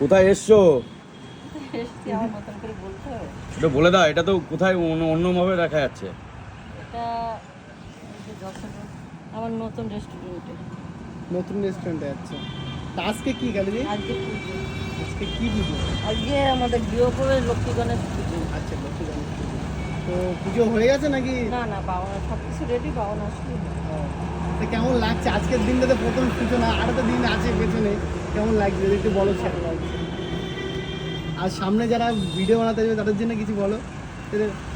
কোথায় এসছো? এটা বলে দাও এটা তো কোথায় অন্য- অন্যভাবে দেখা যাচ্ছে। এটা আমার নতুন রেস্টুরেন্টে নতুন রেস্টুরেন্টে আচ্ছা। তা আজকে কি কালিদি আজকে আজকে কি পুজো? আজকে আমাদের গৃহপ্রবেশ লক্ষ্মী গণেশ পুজো। আচ্ছা লক্ষ্মী গণেশ পুজো। তো পুজো হয়ে গেছে নাকি? না না পাওনা সব কিছু রেডি পাওনা আসলে ও, তো কেমন লাগছে? আজকের দিনটাতে প্রথম সূচনা আর একটা দিন আছে পেছনে। কেমন লাগছে? যদি একটু বলো সেটা। লাগছে আর সামনে যারা ভিডিও বানাতে যাবে তাদের জন্য কিছু বলো।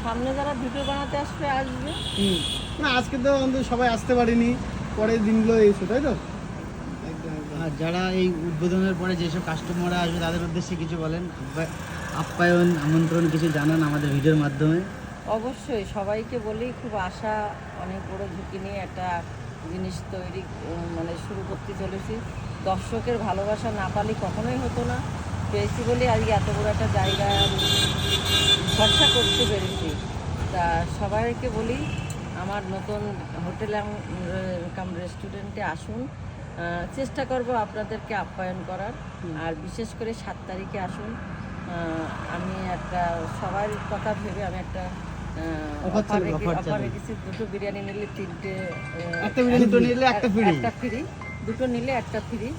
সামনে যারা ভিডিও বানাতে আসবে আসবে। হুম। না আজকে তো অন্তত সবাই আসতে পারেনি। পরের দিনগুলো এসো তাই তো? আর যারা এই উদ্বোধনের পরে যেসব কাস্টমাররা আসবে তাদের উদ্দেশ্যে কিছু বলেন। আপ্যা- আপ্যায়ন আমন্ত্রণ কিছু জানান আমাদের ভিডিওর মাধ্যমে। অবশ্যই সবাইকে বলি খুব আশা অনেক বড় ঝুঁকি নিয়ে একটা জিনিস তৈরি মানে শুরু করতে চলেছি। দর্শকের ভালোবাসা না পালে কখনোই হতো না। পেয়েছি বলে আজকে এত বড় একটা জায়গা ভরসা করতে পেরেছি। তা সবাইকে বলি আমার নতুন হোটেল কাম রেস্টুরেন্টে আসুন। চেষ্টা করব আপনাদেরকে আপ্যায়ন করার। আর বিশেষ করে সাত তারিখে আসুন। আমি একটা সবার কথা ভেবে আমি একটা অফার। দুটো বিরিয়ানি নিলে তিনটে একটা বিরিয়ানি দুটো নিলে একটা ফ্রি। দুটো নিলে একটা ফ্রি।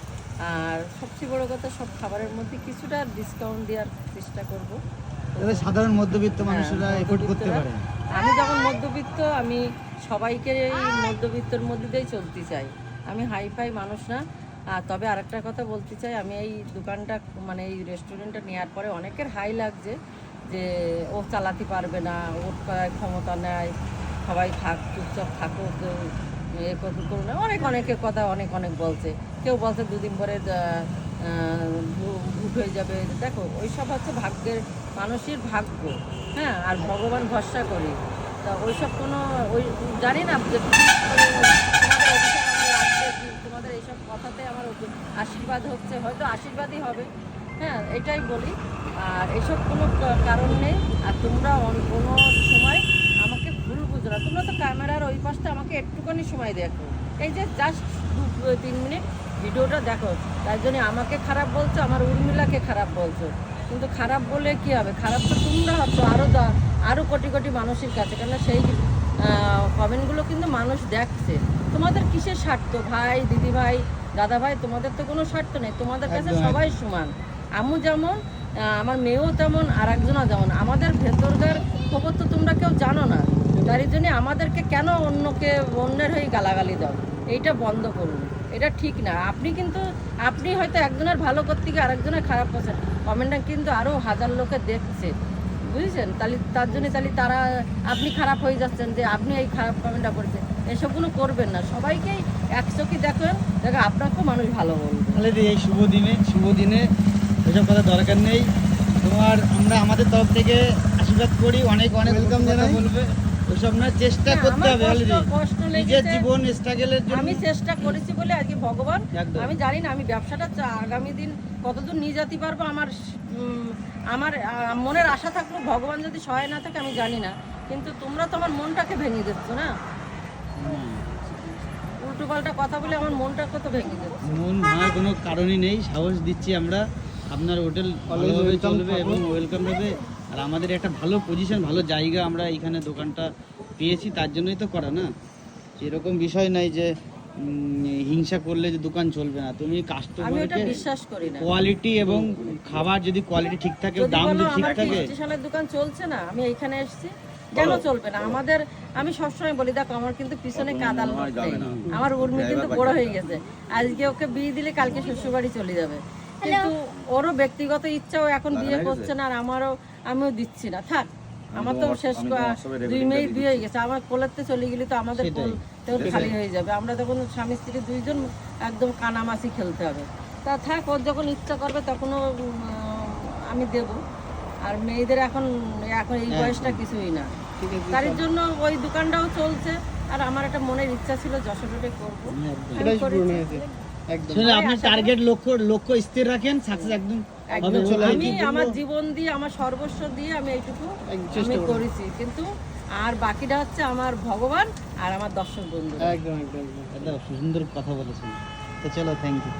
আর সবচেয়ে বড় কথা সব খাবারের মধ্যে কিছুটা ডিসকাউন্ট দেওয়ার চেষ্টা করব। যাতে সাধারণ মধ্যবিত্ত হ্যাঁ, মানুষরা এফোর্ড করতে পারে। আমি যখন মধ্যবিত্ত আমি সবাইকে এই মধ্যবিত্তর মধ্যে দিয়েই চলতে চাই। আমি হাইফাই মানুষ না। আর তবে আরেকটা কথা বলতে চাই আমি এই দোকানটা মানে এই রেস্টুরেন্টটা নেওয়ার পরে অনেকের হাই লাগছে। যে ও চালাতে পারবে না, ওর ক্ষমতা নেয় সবাই থাক, চুপচাপ থাকুক, কেউ এ না। অনেক অনেকের কথা অনেক অনেক বলছে। কেউ বলছে দুদিন পরে ভুট হয়ে যাবে। দেখো, ওইসব হচ্ছে ভাগ্যের, মানুষের ভাগ্য হ্যাঁ? আর ভগবান ভরসা করি। তা ওইসব কোনো, ওই জানি না, যে তোমাদের এইসব কথাতে আমার আশীর্বাদ হচ্ছে, হয়তো আশীর্বাদই হবে। হ্যাঁ এটাই বলি। আর এসব কোনো কারণ নেই। আর তোমরা কোনো সময় আমাকে ভুল বুঝো না। তোমরা তো ক্যামেরার ওই পাশটা আমাকে একটুখানি সময় দেখো। এই যে জাস্ট দু তিন মিনিট ভিডিওটা দেখো। তার জন্য আমাকে খারাপ বলছো আমার উর্মিলাকে খারাপ বলছো। কিন্তু খারাপ বলে কি হবে? খারাপ তো তোমরা হচ্ছ। আরও আরও কোটি কোটি মানুষের কাছে। কেন সেই কমেন্টগুলো কিন্তু মানুষ দেখছে। তোমাদের কিসের স্বার্থ? ভাই দিদি ভাই দাদা ভাই তোমাদের তো কোনো স্বার্থ নেই। তোমাদের কাছে সবাই সমান। আমু যেমন আমার মেয়েও তেমন আর একজনও যেমন। আমাদের ভেতরকার খবর তো তোমরা কেউ জানো না। তার জন্য আমাদেরকে কেন অন্যকে, অন্যের হয়ে গালাগালি দাও? এইটা বন্ধ করুন। এটা ঠিক না। আপনি কিন্তু, আপনি হয়তো একজনের ভালো করতে গিয়ে আরেকজনের খারাপ করছেন। কমেন্টটা কিন্তু আরও হাজার লোকে দেখছে। বুঝেছেন? তাহলে তার জন্য তাহলে তারা, আপনি খারাপ হয়ে যাচ্ছেন যে আপনি এই খারাপ কমেন্টটা করেছেন। এসবগুলো করবেন না। সবাইকেই একচোখে দেখেন। দেখো, আপনাকেও মানুষ ভালো বলবে। এই শুভ দিনে শুভ দিনে এসব কথা দরকার নেই। তোমার আমরা আমাদের তরফ থেকে আশীর্বাদ করি অনেক অনেক কথা জানাই। বলবে। ওসব না চেষ্টা না, করতে হবে। কষ্ট নিজের জীবন স্ট্রাগলের জন্য। আমি চেষ্টা করেছি বলে আজকে ভগবান। একদম। আমি জানি না আমি ব্যবসাটা চা- আগামী দিন কতদূর নিয়ে যেতে পারব আমার আমার মনের আশা থাকলেও ভগবান যদি সহায় না থাকে আমি জানি না। কিন্তু তোমরা তো আমার মনটাকে ভেঙে দিচ্ছ না? উল্টো পাল্টা কথা বলে আমার মনটাকে তো ভেঙে দিচ্ছ। মন ভাঙার কোনো কারণই নেই সাহস দিচ্ছি আমরা। আপনার হোটেল ভালোভাবে চলবে এবং ওয়েলকাম হবে আর আমাদের একটা ভালো পজিশন ভালো জায়গা আমরা এখানে দোকানটা পেয়েছি তার জন্যই তো করা না। এরকম বিষয় নাই যে হিংসা করলে যে দোকান চলবে না। তুমি কাস্টমারকে বিশ্বাস করি না। কোয়ালিটি এবং খাবার যদি কোয়ালিটি ঠিক থাকে দাম যদি ঠিক থাকে স্টেশনের দোকান চলছে না? আমি এইখানে এসেছি। কেন চলবে না? আমাদের আমি সবসময় বলি দেখো আমার কিন্তু পিছনে কাদাল আমার উর্মি কিন্তু বড় হয়ে গেছে। আজকে ওকে বিয়ে দিলে কালকে শ্বশুরবাড়ি চলে যাবে। কিন্তু ওরও ব্যক্তিগত ইচ্ছাও এখন বিয়ে করছে না আর আমারও আমিও দিচ্ছি না। থাক আমার তো শেষ দুই মেয়ে বিয়ে হয়ে গেছে। আমার কোলেতে চলে গেলে তো আমাদের তেও খালি হয়ে যাবে। আমরা তখন স্বামী স্ত্রী দুইজন একদম কানামাসি খেলতে হবে। তা থাক ওর যখন ইচ্ছা করবে তখনও আমি দেব। আর মেয়েদের এখন এখন এই বয়সটা কিছুই না। তার জন্য ওই দোকানটাও চলছে। আর আমার একটা মনের ইচ্ছা ছিল যশোর রোডে করব হয়েছে একদম। আপনি টার্গেট লক্ষ্য লক্ষ্য স্থির রাখেন সাকসেস একদম আমি আমার জীবন দিয়ে আমার সর্বস্ব দিয়ে আমি এইটুকু আমি করেছি। কিন্তু আর বাকিটা হচ্ছে আমার ভগবান আর আমার দর্শক বন্ধু একদম একদম একদম। একদম সুন্দর কথা বলেছেন। তো চলো থ্যাংক ইউ